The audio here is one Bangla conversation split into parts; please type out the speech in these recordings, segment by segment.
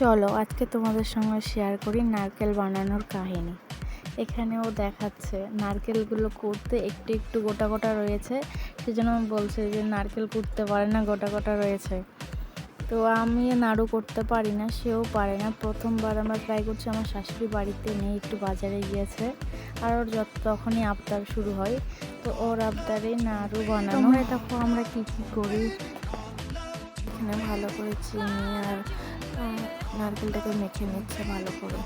চলো আজকে তোমাদের সঙ্গে শেয়ার করি নারকেল বানানোর কাহিনী। এখানেও দেখাচ্ছে নারকেলগুলো করতে একটু একটু গোটা গোটা রয়েছে। সেজন্য বলছে যে নারকেল কুটতে পারে না গোটা গোটা রয়েছে। তো আমি নাড়ু করতে পারি না সেও পারে না। প্রথমবার আমরা ট্রাই করছি আমার শাশুড়ি বাড়িতে নেই একটু বাজারে গিয়েছে। আর ওর যত তখনই আবদার শুরু হয় তো ওর আবদারে নাড়ু বানানো। তোমরা দেখো আমরা কী কী করি? এখানে ভালো করে চিনি আর নারকেলটাকে মেখে নিচ্ছে ভালো করে।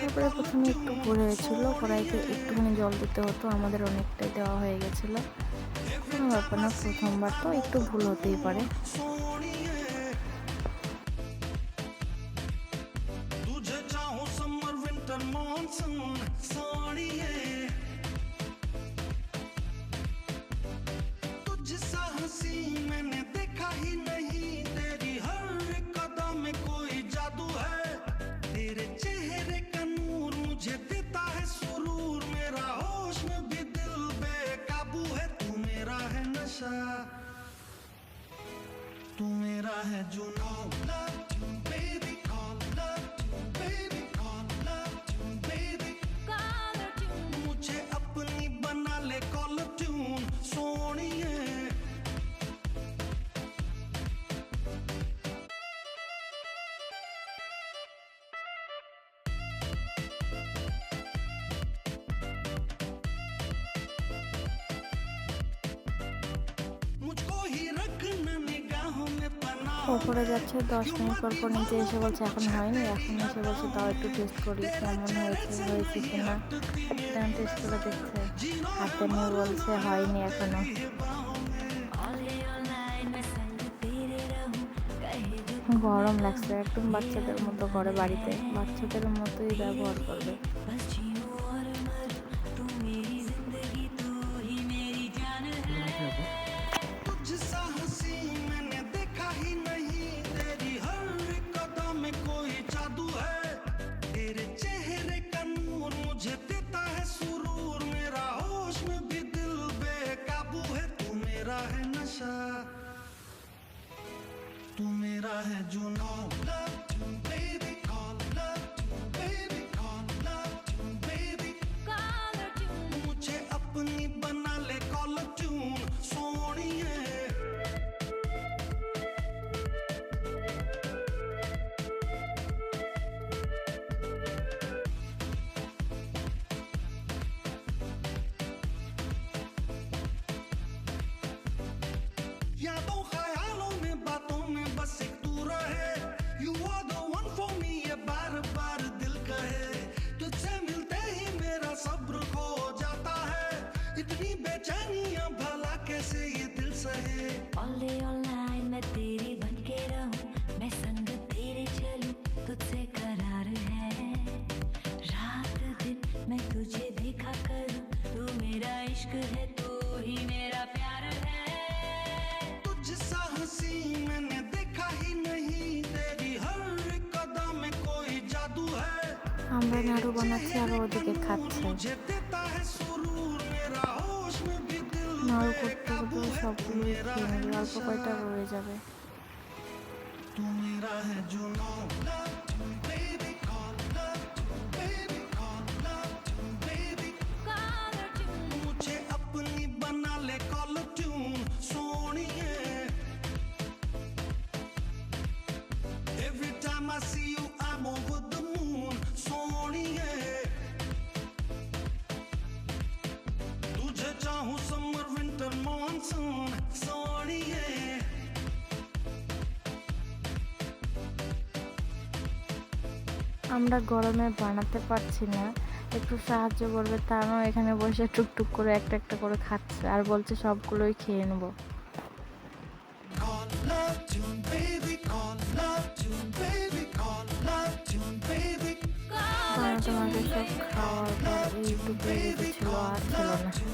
তারপরে প্রথমে একটু ভুল হয়েছিল কড়াইতে একটুখানি জল দিতে হতো, আমাদের অনেকটাই দেওয়া হয়ে গেছিল। কোনো ব্যাপার না, প্রথমবার তো, একটু ভুল হতেই পারে। क्या है जुनू लव ट्यून मुझे अपनी बना ले कॉल ट्यून सोनी ওপরে যাচ্ছে, দশ মিনিট পর পর নিচে এসে বলছে, এখন হয়নি, এখন এসে বলছে তাও একটু টেস্ট করি, কেমন হয়েছে হয়েছে কি না? তেমন টেস্ট করে দেখছে, হাতে নিয়ে বলছে, হয়নি এখনও। গরম লাগছে, একদম বাচ্চাদের মতো ঘরে, বাড়িতে বাচ্চাদের মতোই ব্যবহার করবে। नशा तू मेरा है जुनून Love you, baby, ये दिल सहे ऑले ऑनलाइन मैं तेरी बन के रहूं मैं संग तेरे चलूं तुझसे करार है रात दिन मैं तुझे देखा करूं तू मेरा इश्क है तू ही मेरा प्यार है तुझसा हंसी मैंने देखा ही नहीं तेरी हर एक कदम में कोई जादू है আমরা নাড়ু বানাচ্ছি আর ওদিকে খাচ্ছে সবগুলোই খেয়ে অল্প কয়টা রয়ে যাবে। আমরা গরমে বানাতে পারছি না। একটু সাহায্য করবে তা তারাও এখানে বসে টুকটুক করে একটা একটা করে খাচ্ছে আর বলছে সবগুলোই খেয়ে নেব। তোমাকে সব খাওয়ার পর ইউটিউবে রেখেছে